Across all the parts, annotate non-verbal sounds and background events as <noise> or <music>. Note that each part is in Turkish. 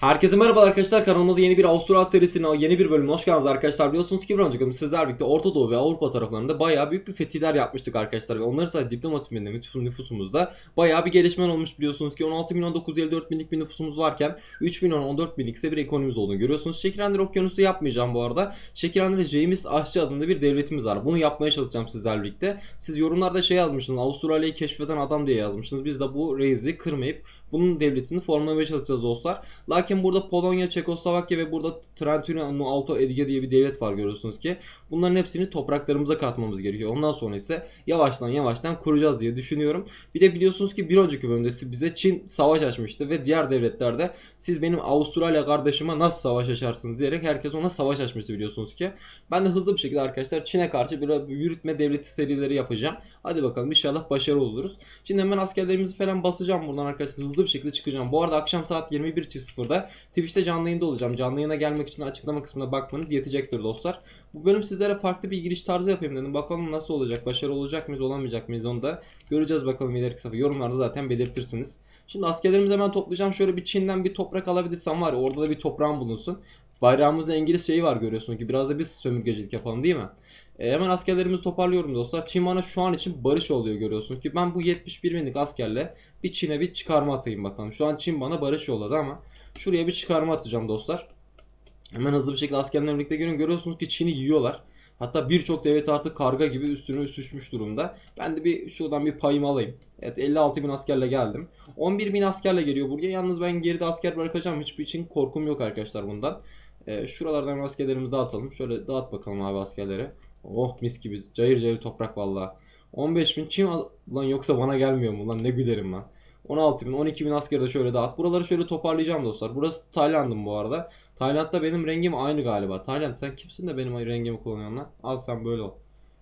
Herkese merhaba arkadaşlar kanalımıza yeni bir Avustralya serisine yeni bir bölümüne hoş geldiniz arkadaşlar. Biliyorsunuz ki bir önceki sizler birlikte Orta Doğu ve Avrupa taraflarında bayağı büyük bir fetihler yapmıştık arkadaşlar. Ve onların sadece diplomasi nüfus- nüfusumuzda bayağı bir gelişmen olmuş biliyorsunuz ki 16 milyon 954 binlik bir nüfusumuz varken 3 milyon 14 binlik ise bir ekonomimiz olduğunu görüyorsunuz. Şekirenler Okyanusu yapmayacağım bu arada. Şekirenler James Aşçı adında bir devletimiz var. Bunu yapmaya çalışacağım sizlerle birlikte. Siz yorumlarda şey yazmışsınız Avustralya'yı keşfeden adam diye yazmışsınız. Biz de bu reisi kırmayıp bunun devletini formlamaya çalışacağız dostlar. Lakin burada Polonya, Çekoslovakya ve burada Trentino Alto Adige diye bir devlet var görüyorsunuz ki. Bunların hepsini topraklarımıza katmamız gerekiyor. Ondan sonra ise yavaştan yavaştan kuracağız diye düşünüyorum. Bir de biliyorsunuz ki bir önceki bölümde bize Çin savaş açmıştı ve diğer devletler de siz benim Avustralya kardeşime nasıl savaş açarsınız diyerek herkes ona savaş açmıştı biliyorsunuz ki. Ben de hızlı bir şekilde arkadaşlar Çin'e karşı bir yürütme devleti serileri yapacağım. Hadi bakalım inşallah başarılı oluruz. Şimdi hemen askerlerimizi falan basacağım buradan arkadaşlar hızlı bir şekilde çıkacağım. Bu arada akşam saat 21.00'da Twitch'te canlı yayında olacağım. Canlı yayına gelmek için açıklama kısmına bakmanız yetecektir dostlar. Bu bölüm sizlere farklı bir giriş tarzı yapayım dedim. Bakalım nasıl olacak? Başarılı olacak mıyız, olamayacak mıyız onu da göreceğiz bakalım ileriki safhada. Yorumlarda zaten belirtirsiniz. Şimdi askerlerimizi hemen toplayacağım. Şöyle bir Çin'den bir toprak alabilirsem var ya orada da bir toprağım bulunsun. Bayrağımızda İngiliz şeyi var görüyorsun ki biraz da biz sömürgecilik yapalım değil mi? E, hemen askerlerimizi toparlıyorum dostlar. Çin bana şu an için barış oluyor görüyorsunuz ki ben bu 71 binlik askerle bir Çin'e bir çıkarma atayım bakalım. Şu an Çin bana barış yolladı ama şuraya bir çıkarma atacağım dostlar. Hemen hızlı bir şekilde askerlerle birlikte görün. Görüyorsunuz ki Çin'i yiyorlar. Hatta birçok devlet artık karga gibi üstüne üstüşmüş durumda. Ben de bir şuradan bir payımı alayım. Evet 56 bin askerle geldim. 11 bin askerle geliyor buraya. Yalnız ben geride asker bırakacağım. Hiçbir için korkum yok arkadaşlar bundan. Ee, şuralardan askerlerimizi dağıtalım. Şöyle dağıt bakalım abi askerleri. Oh mis gibi. Cayır cayır toprak vallahi. 15 bin Çin al- lan yoksa bana gelmiyor mu lan ne gülerim lan. 16 bin 12 bin askeri de şöyle dağıt. Buraları şöyle toparlayacağım dostlar. Burası Tayland'ım bu arada. Tayland'da benim rengim aynı galiba. Tayland sen kimsin de benim rengimi kullanıyorsun lan? Al sen böyle ol.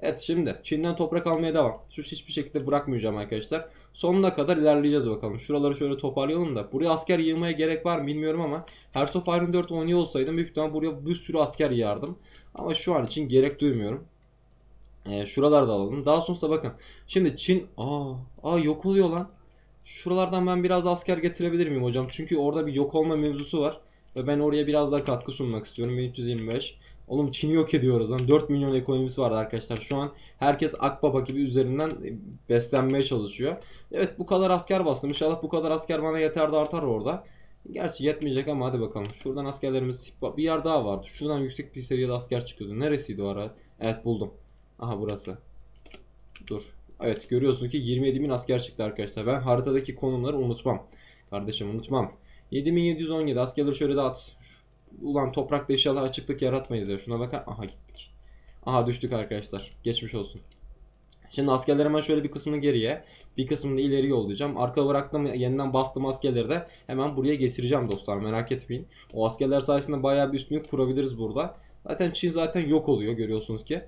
Evet şimdi Çin'den toprak almaya devam. Şu hiçbir şekilde bırakmayacağım arkadaşlar. Sonuna kadar ilerleyeceğiz bakalım. Şuraları şöyle toparlayalım da. Buraya asker yığmaya gerek var mı bilmiyorum ama Hearts of Iron 4 oynuyor olsaydım büyük ihtimal buraya bir sürü asker yığardım. Ama şu an için gerek duymuyorum. Ee, şuralarda alalım. Daha sonrasında bakın. Şimdi Çin... Aa, aa yok oluyor lan. Şuralardan ben biraz asker getirebilir miyim hocam? Çünkü orada bir yok olma mevzusu var. Ve ben oraya biraz daha katkı sunmak istiyorum. 1325. Oğlum Çin'i yok ediyoruz lan. 4 milyon ekonomisi vardı arkadaşlar. Şu an herkes Akbaba gibi üzerinden e, beslenmeye çalışıyor. Evet bu kadar asker bastım. İnşallah bu kadar asker bana yeter de artar orada. Gerçi yetmeyecek ama hadi bakalım. Şuradan askerlerimiz bir yer daha vardı. Şuradan yüksek bir seviyede asker çıkıyordu. Neresiydi o ara? Evet buldum. Aha burası. Dur. Evet görüyorsun ki 27 bin asker çıktı arkadaşlar. Ben haritadaki konumları unutmam. Kardeşim unutmam. 7717 askerleri şöyle dağıt. Ulan toprakta inşallah açıklık yaratmayız ya. Şuna bakar. Aha gittik. Aha düştük arkadaşlar. Geçmiş olsun. Şimdi askerlerime şöyle bir kısmını geriye, bir kısmını ileri yollayacağım. Arka bıraktım yeniden bastım askerleri de hemen buraya getireceğim dostlar merak etmeyin. O askerler sayesinde bayağı bir üstünlük kurabiliriz burada. Zaten Çin zaten yok oluyor görüyorsunuz ki.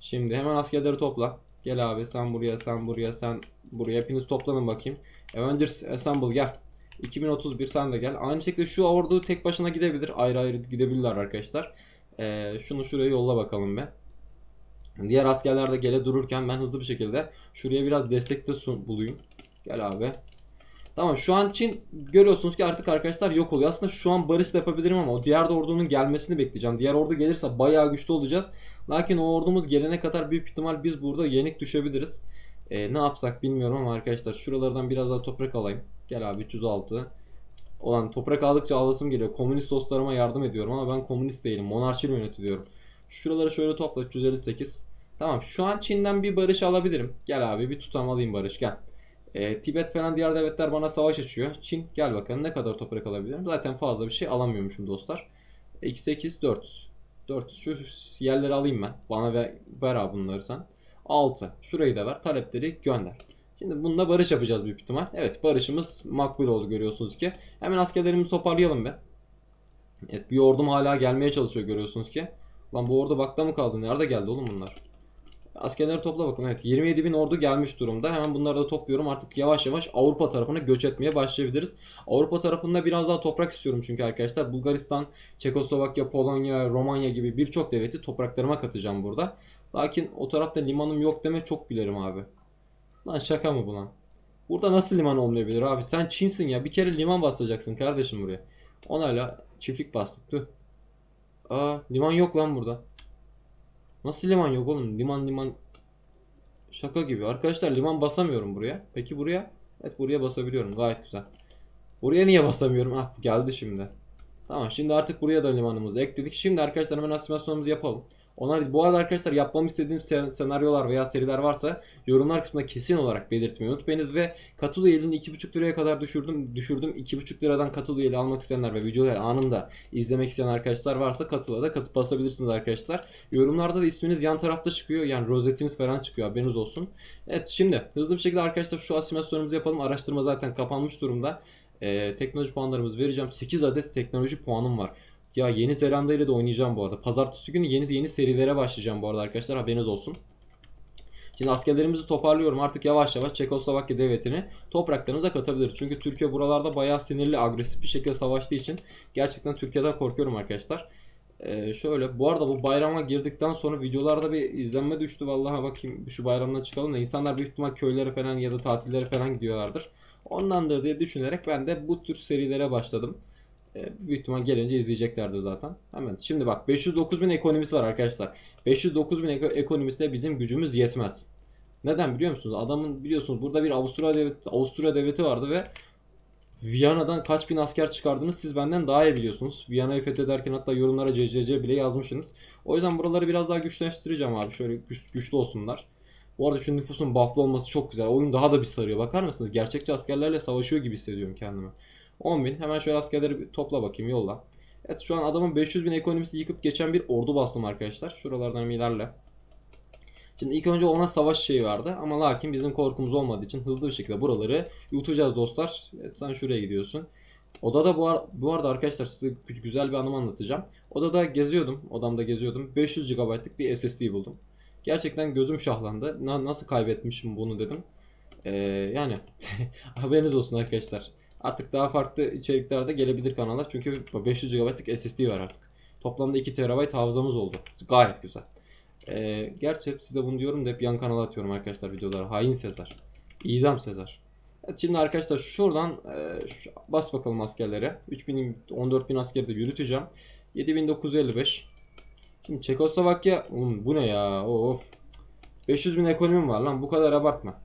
Şimdi hemen askerleri topla. Gel abi sen buraya sen buraya sen buraya hepiniz toplanın bakayım. Avengers Assemble gel. 2031 sen de gel. Aynı şekilde şu ordu tek başına gidebilir. Ayrı ayrı gidebilirler arkadaşlar. Ee, şunu şuraya yolla bakalım be. Diğer askerler de gele dururken ben hızlı bir şekilde şuraya biraz destekte sun- bulayım. Gel abi. Tamam şu an Çin görüyorsunuz ki artık arkadaşlar yok oluyor. Aslında şu an barış da yapabilirim ama o diğer de ordunun gelmesini bekleyeceğim. Diğer ordu gelirse bayağı güçlü olacağız. Lakin o ordumuz gelene kadar büyük ihtimal biz burada yenik düşebiliriz. Ee, ne yapsak bilmiyorum ama arkadaşlar şuralardan biraz daha toprak alayım. Gel abi 306. Olan toprak aldıkça alasım geliyor. Komünist dostlarıma yardım ediyorum ama ben komünist değilim. Monarşi yönetiyorum. Şuraları şöyle topla 358. Tamam şu an Çin'den bir barış alabilirim. Gel abi bir tutam alayım barış gel. Ee, Tibet falan diğer devletler bana savaş açıyor. Çin gel bakalım ne kadar toprak alabilirim. Zaten fazla bir şey alamıyormuşum dostlar. X8 400. 400 şu yerleri alayım ben. Bana ver, ver abi bunları sen. 6. Şurayı da ver. Talepleri gönder. Şimdi bununla barış yapacağız büyük ihtimal. Evet barışımız makbul oldu görüyorsunuz ki. Hemen askerlerimizi toparlayalım be. Evet bir ordum hala gelmeye çalışıyor görüyorsunuz ki. Lan bu ordu bakta mı kaldı? Nerede geldi oğlum bunlar? Askerleri topla bakın. Evet 27 bin ordu gelmiş durumda. Hemen bunları da topluyorum. Artık yavaş yavaş Avrupa tarafına göç etmeye başlayabiliriz. Avrupa tarafında biraz daha toprak istiyorum çünkü arkadaşlar. Bulgaristan, Çekoslovakya, Polonya, Romanya gibi birçok devleti topraklarıma katacağım burada. Lakin o tarafta limanım yok deme çok gülerim abi. Lan şaka mı bu lan? Burada nasıl liman olmayabilir abi? Sen Çinsin ya. Bir kere liman basacaksın kardeşim buraya. Onayla çiftlik bastık. Tüh. Aa liman yok lan burada. Nasıl liman yok oğlum? Liman liman şaka gibi. Arkadaşlar liman basamıyorum buraya. Peki buraya? Evet buraya basabiliyorum. Gayet güzel. Buraya niye basamıyorum? Ah geldi şimdi. Tamam şimdi artık buraya da limanımızı ekledik. Şimdi arkadaşlar hemen animasyonumuzu yapalım. Onlar, bu arada arkadaşlar yapmamı istediğim sen- senaryolar veya seriler varsa yorumlar kısmında kesin olarak belirtmeyi unutmayınız ve katıl üyeliğini 2,5 liraya kadar düşürdüm. Düşürdüm. 2,5 liradan katıl üyeliği almak isteyenler ve videoları anında izlemek isteyen arkadaşlar varsa katıla da katıp basabilirsiniz arkadaşlar. Yorumlarda da isminiz yan tarafta çıkıyor. Yani rozetiniz falan çıkıyor haberiniz olsun. Evet şimdi hızlı bir şekilde arkadaşlar şu asimasyonumuzu yapalım. Araştırma zaten kapanmış durumda. Ee, teknoloji puanlarımızı vereceğim. 8 adet teknoloji puanım var. Ya Yeni Zelanda ile de oynayacağım bu arada. Pazartesi günü yeni yeni serilere başlayacağım bu arada arkadaşlar haberiniz olsun. Şimdi askerlerimizi toparlıyorum artık yavaş yavaş Çekoslovakya devletini topraklarımıza katabiliriz. Çünkü Türkiye buralarda bayağı sinirli, agresif bir şekilde savaştığı için gerçekten Türkiye'den korkuyorum arkadaşlar. Ee, şöyle bu arada bu bayrama girdikten sonra videolarda bir izlenme düştü. Vallahi bakayım şu bayramdan çıkalım da insanlar büyük ihtimal köylere falan ya da tatillere falan gidiyorlardır. Ondandır diye düşünerek ben de bu tür serilere başladım. Ee, büyük ihtimal gelince izleyeceklerdir zaten. Hemen. Şimdi bak 509 bin ekonomisi var arkadaşlar. 509 bin eko- ekonomisine bizim gücümüz yetmez. Neden biliyor musunuz? Adamın biliyorsunuz burada bir Avusturya devleti, Avusturya devleti vardı ve Viyana'dan kaç bin asker çıkardığını siz benden daha iyi biliyorsunuz. Viyana'yı fethederken hatta yorumlara CCC bile yazmışsınız. O yüzden buraları biraz daha güçleştireceğim abi. Şöyle güç- güçlü olsunlar. Bu arada şu nüfusun buff'lı olması çok güzel. Oyun daha da bir sarıyor. Bakar mısınız? Gerçekçi askerlerle savaşıyor gibi hissediyorum kendimi. 10 bin. Hemen şöyle askerleri bir topla bakayım yolla. Evet şu an adamın 500 bin ekonomisi yıkıp geçen bir ordu bastım arkadaşlar. Şuralardan ilerle. Şimdi ilk önce ona savaş şeyi vardı ama lakin bizim korkumuz olmadığı için hızlı bir şekilde buraları yutacağız dostlar. Evet sen şuraya gidiyorsun. Odada bu, ar- bu arada arkadaşlar size gü- güzel bir anımı anlatacağım. Odada geziyordum, odamda geziyordum. 500 GB'lık bir SSD buldum. Gerçekten gözüm şahlandı. Na- nasıl kaybetmişim bunu dedim. Ee, yani <laughs> haberiniz olsun arkadaşlar. Artık daha farklı içeriklerde gelebilir kanallar. Çünkü 500 GB'lık SSD var artık. Toplamda 2 TB hafızamız oldu. Gayet güzel. Ee, gerçi hep size bunu diyorum da hep yan kanala atıyorum arkadaşlar videoları. Hain Sezar. İdam Sezar. Evet şimdi arkadaşlar şuradan e, şu- bas bakalım askerlere. 3000 14000 askeri de yürüteceğim. 7955. Şimdi Çekoslovakya oğlum bu ne ya? Of. 500 bin ekonomim var lan bu kadar abartma.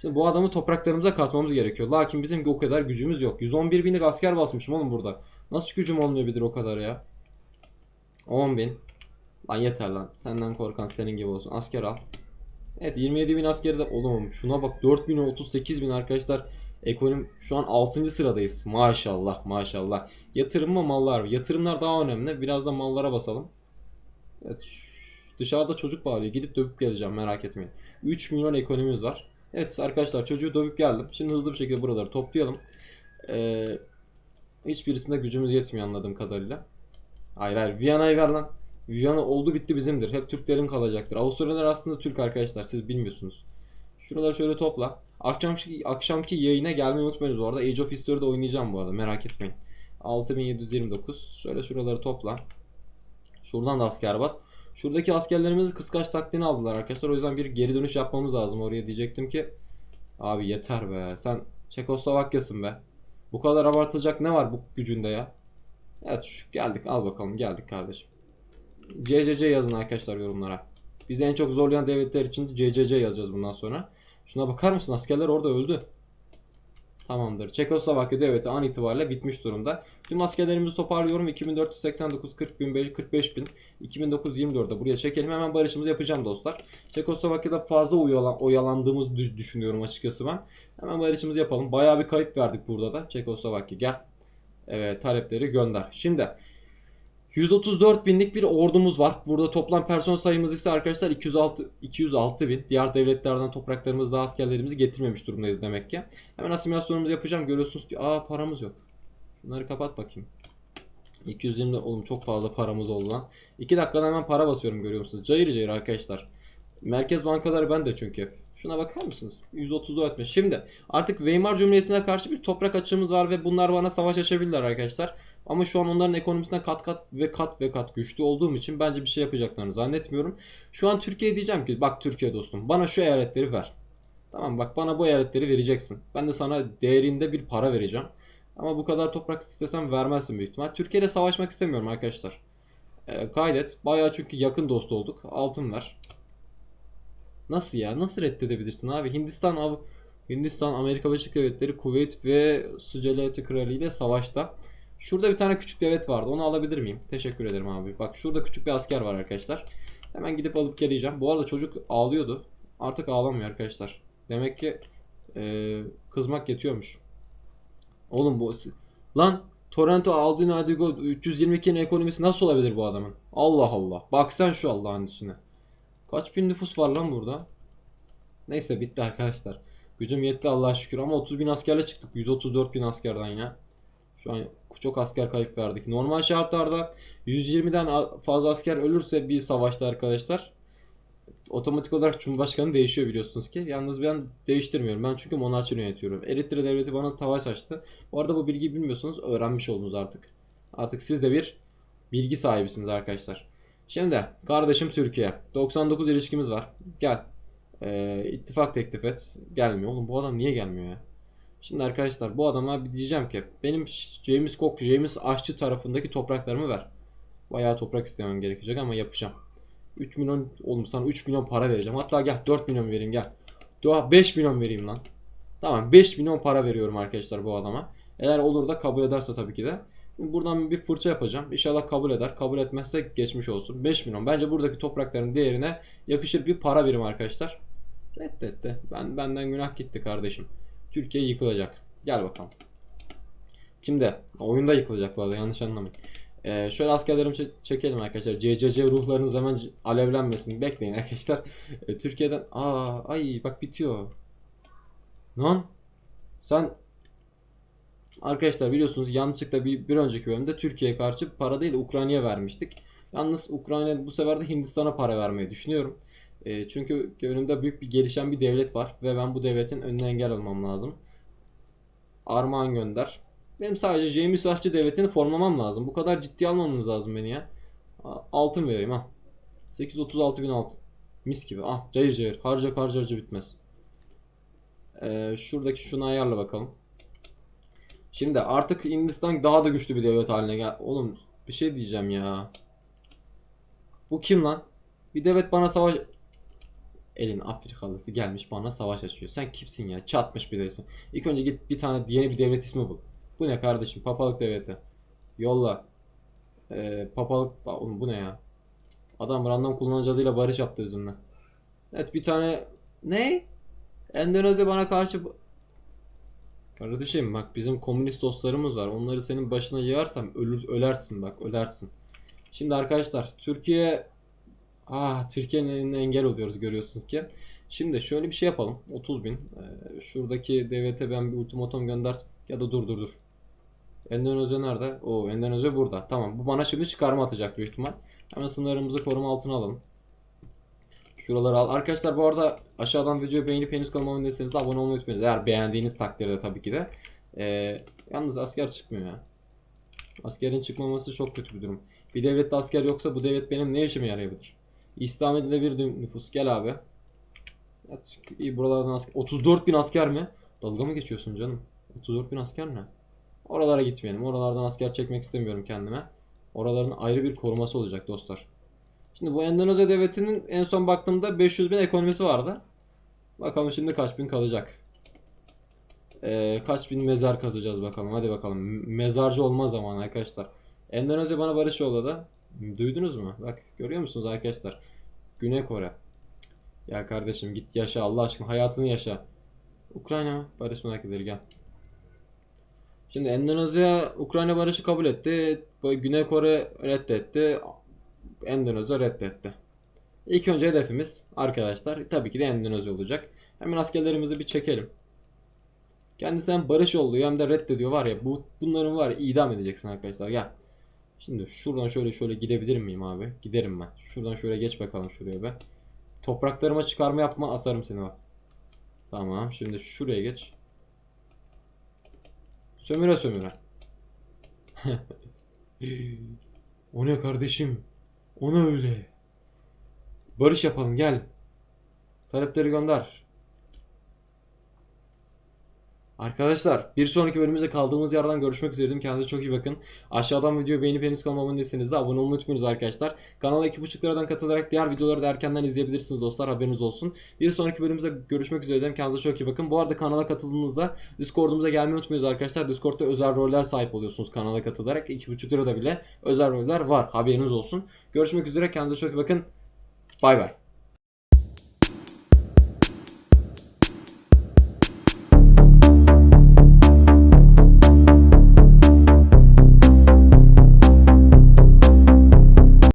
Şimdi bu adamı topraklarımıza katmamız gerekiyor. Lakin bizim o kadar gücümüz yok. 111 binlik asker basmışım oğlum burada. Nasıl gücüm olmayabilir o kadar ya? 10 bin. Lan yeter lan. Senden korkan senin gibi olsun. Asker al. Evet 27 bin askeri de oğlum şuna bak 4 bin 38 bin arkadaşlar. Ekonomi şu an 6. sıradayız. Maşallah maşallah. Yatırım mı mallar mı? Yatırımlar daha önemli. Biraz da mallara basalım. Evet dışarıda çocuk bağırıyor. Gidip dövüp geleceğim merak etmeyin. 3 milyon ekonomimiz var. Evet arkadaşlar çocuğu dövüp geldim. Şimdi hızlı bir şekilde buraları toplayalım. Ee, hiçbirisinde gücümüz yetmiyor anladığım kadarıyla. Hayır hayır Viyana'yı ver lan. Viyana oldu bitti bizimdir. Hep Türklerin kalacaktır. Avusturyalılar aslında Türk arkadaşlar siz bilmiyorsunuz. Şuraları şöyle topla. Akşamki, akşamki yayına gelmeyi unutmayınız bu arada. Age of History'de oynayacağım bu arada merak etmeyin. 6729. Şöyle şuraları topla. Şuradan da asker bas. Şuradaki askerlerimizi kıskaç taktiğini aldılar arkadaşlar. O yüzden bir geri dönüş yapmamız lazım oraya. Diyecektim ki abi yeter be. Sen Çekoslovakya'sın be. Bu kadar abartılacak ne var bu gücünde ya? Evet şu- geldik al bakalım geldik kardeşim. CCC yazın arkadaşlar yorumlara. Bizi en çok zorlayan devletler için CCC yazacağız bundan sonra. Şuna bakar mısın askerler orada öldü. Tamamdır. Çekoslovakya devleti an itibariyle bitmiş durumda. Tüm askerlerimizi toparlıyorum. 2489, 40 bin, 45 bin, 2924'de buraya çekelim. Hemen barışımızı yapacağım dostlar. Çekoslovakya'da fazla oyalan, oyalandığımız düş- düşünüyorum açıkçası ben. Hemen barışımızı yapalım. Bayağı bir kayıp verdik burada da. Çekoslovakya gel. Evet talepleri gönder. Şimdi 134 binlik bir ordumuz var. Burada toplam personel sayımız ise arkadaşlar 206 206 bin. Diğer devletlerden topraklarımız daha askerlerimizi getirmemiş durumdayız demek ki. Hemen asimilasyonumuzu yapacağım. Görüyorsunuz ki aa paramız yok. Bunları kapat bakayım. 220 oğlum çok fazla paramız oldu lan. 2 dakikada hemen para basıyorum görüyor musunuz? Cayır cayır arkadaşlar. Merkez bankaları ben de çünkü. Şuna bakar mısınız? 134 etmiş. Şimdi artık Weimar Cumhuriyeti'ne karşı bir toprak açığımız var ve bunlar bana savaş açabilirler arkadaşlar. Ama şu an onların ekonomisine kat kat ve kat ve kat güçlü olduğum için bence bir şey yapacaklarını zannetmiyorum. Şu an Türkiye diyeceğim ki bak Türkiye dostum bana şu eyaletleri ver. Tamam bak bana bu eyaletleri vereceksin. Ben de sana değerinde bir para vereceğim. Ama bu kadar toprak istesem vermezsin büyük ihtimal. Türkiye'de savaşmak istemiyorum arkadaşlar. Ee, kaydet. Bayağı çünkü yakın dost olduk. Altın ver. Nasıl ya? Nasıl reddedebilirsin abi? Hindistan Av Hindistan, Amerika Birleşik Devletleri, Kuveyt ve Sıcalatı Kralı ile savaşta. Şurada bir tane küçük devlet vardı. Onu alabilir miyim? Teşekkür ederim abi. Bak şurada küçük bir asker var arkadaşlar. Hemen gidip alıp geleceğim. Bu arada çocuk ağlıyordu. Artık ağlamıyor arkadaşlar. Demek ki eee, kızmak yetiyormuş. Oğlum bu lan Torrento Aldino Adigo 322'nin ekonomisi nasıl olabilir bu adamın? Allah Allah. Bak sen şu Allah'ın üstüne. Kaç bin nüfus var lan burada? Neyse bitti arkadaşlar. Gücüm yetti Allah'a şükür ama 30 bin askerle çıktık. 134 bin askerden ya. Şu an çok asker kayıp verdik. Normal şartlarda 120'den a- fazla asker ölürse bir savaşta arkadaşlar otomatik olarak Cumhurbaşkanı değişiyor biliyorsunuz ki. Yalnız ben değiştirmiyorum. Ben çünkü monarşi yönetiyorum. Eritre devleti bana savaş açtı. Bu arada bu bilgiyi bilmiyorsanız öğrenmiş oldunuz artık. Artık siz de bir bilgi sahibisiniz arkadaşlar. Şimdi kardeşim Türkiye. 99 ilişkimiz var. Gel. Ee, ittifak teklif et. Gelmiyor. Oğlum bu adam niye gelmiyor ya? Şimdi arkadaşlar bu adama bir diyeceğim ki benim James Cook, James Aşçı tarafındaki topraklarımı ver. Bayağı toprak istemem gerekecek ama yapacağım. 3 milyon oğlum sana 3 milyon para vereceğim. Hatta gel 4 milyon vereyim gel. Doğa 5 milyon vereyim lan. Tamam 5 milyon para veriyorum arkadaşlar bu adama. Eğer olur da kabul ederse tabii ki de. Buradan bir fırça yapacağım. İnşallah kabul eder. Kabul etmezse geçmiş olsun. 5 milyon. Bence buradaki toprakların değerine yakışır bir para birimi arkadaşlar. Reddetti. Ben benden günah gitti kardeşim. Türkiye yıkılacak. Gel bakalım. Şimdi oyunda yıkılacak bu arada yanlış anlamayın. Ee, şöyle askerlerimi çe- çekelim arkadaşlar. CCC ruhlarınız hemen alevlenmesin. Bekleyin arkadaşlar. <laughs> Ee, Türkiye'den aa ay bak bitiyor. Lan sen Arkadaşlar biliyorsunuz yanlışlıkla bir, bir önceki bölümde Türkiye'ye karşı para değil Ukrayna'ya vermiştik. Yalnız Ukrayna bu sefer de Hindistan'a para vermeyi düşünüyorum. E, çünkü önümde büyük bir gelişen bir devlet var ve ben bu devletin önüne engel olmam lazım. Armağan gönder. Benim sadece James Aşçı devletini formlamam lazım. Bu kadar ciddi almamız lazım beni ya. Altın vereyim ha. 836 bin altın. Mis gibi. Ah cayır cayır. Harca harca harca bitmez. Ee, şuradaki şunu ayarla bakalım. Şimdi artık Hindistan daha da güçlü bir devlet haline gel. Oğlum bir şey diyeceğim ya. Bu kim lan? Bir devlet bana savaş... Elin Afrikalısı gelmiş bana savaş açıyor. Sen kimsin ya? Çatmış bir devletsin. İlk önce git bir tane yeni bir devlet ismi bul. Bu ne kardeşim? Papalık devleti. Yolla. Ee, papalık... Oğlum bu ne ya? Adam random kullanıcı adıyla barış yaptı bizimle. Evet bir tane... Ne? Endonezya bana karşı... Kardeşim bak bizim komünist dostlarımız var. Onları senin başına yığarsam ölür, ölersin bak ölersin. Şimdi arkadaşlar Türkiye Ah Türkiye'nin eline engel oluyoruz görüyorsunuz ki. Şimdi şöyle bir şey yapalım. 30 bin. Ee, şuradaki devlete ben bir ultimatum gönder. Ya da dur dur dur. Endonezya nerede? Oo Endonezya burada. Tamam bu bana şimdi çıkarma atacak büyük ihtimal. Hemen sınırlarımızı koruma altına alalım. Şuraları al. Arkadaşlar bu arada aşağıdan videoyu beğenip henüz kanalıma abone abone olmayı unutmayın. Eğer beğendiğiniz takdirde tabii ki de. Ee, yalnız asker çıkmıyor ya. Askerin çıkmaması çok kötü bir durum. Bir devlette asker yoksa bu devlet benim ne işime yarayabilir? İslam edilebilir nüfus. Gel abi. İyi buralardan asker. 34 bin asker mi? Dalga mı geçiyorsun canım? 34 bin asker ne? Oralara gitmeyelim. Oralardan asker çekmek istemiyorum kendime. Oraların ayrı bir koruması olacak dostlar. Şimdi bu Endonezya devletinin en son baktığımda 500 bin ekonomisi vardı. Bakalım şimdi kaç bin kalacak. Ee, kaç bin mezar kazacağız bakalım. Hadi bakalım. Mezarcı olma zamanı arkadaşlar. Endonezya bana barış yolladı. Duydunuz mu? Bak görüyor musunuz arkadaşlar? Güney Kore. Ya kardeşim git yaşa Allah aşkına hayatını yaşa. Ukrayna? Barış merak eder gel. Şimdi Endonezya Ukrayna barışı kabul etti. Güney Kore reddetti. Endonezya reddetti. İlk önce hedefimiz arkadaşlar tabii ki de Endonezya olacak. Hemen askerlerimizi bir çekelim. Kendisi hem barış yolluyor hem de reddediyor var ya bu bunların var ya idam edeceksin arkadaşlar gel. Şimdi şuradan şöyle şöyle gidebilir miyim abi? Giderim ben. Şuradan şöyle geç bakalım şuraya be. Topraklarıma çıkarma yapma asarım seni bak. Tamam şimdi şuraya geç. Sömüre sömüre. <laughs> o ne kardeşim? O ne öyle? Barış yapalım gel. Talepleri gönder. Arkadaşlar bir sonraki bölümümüzde kaldığımız yerden görüşmek üzere. Kendinize çok iyi bakın. Aşağıdan videoyu beğenip henüz kanalıma abone değilseniz de abone olmayı unutmayınız arkadaşlar. Kanala 2.5 liradan katılarak diğer videoları da erkenden izleyebilirsiniz dostlar haberiniz olsun. Bir sonraki bölümümüzde görüşmek üzere. Kendinize çok iyi bakın. Bu arada kanala katıldığınızda Discord'umuza gelmeyi unutmayınız arkadaşlar. Discord'da özel roller sahip oluyorsunuz kanala katılarak. 2.5 lirada bile özel roller var haberiniz olsun. Görüşmek üzere kendinize çok iyi bakın. Bay bay.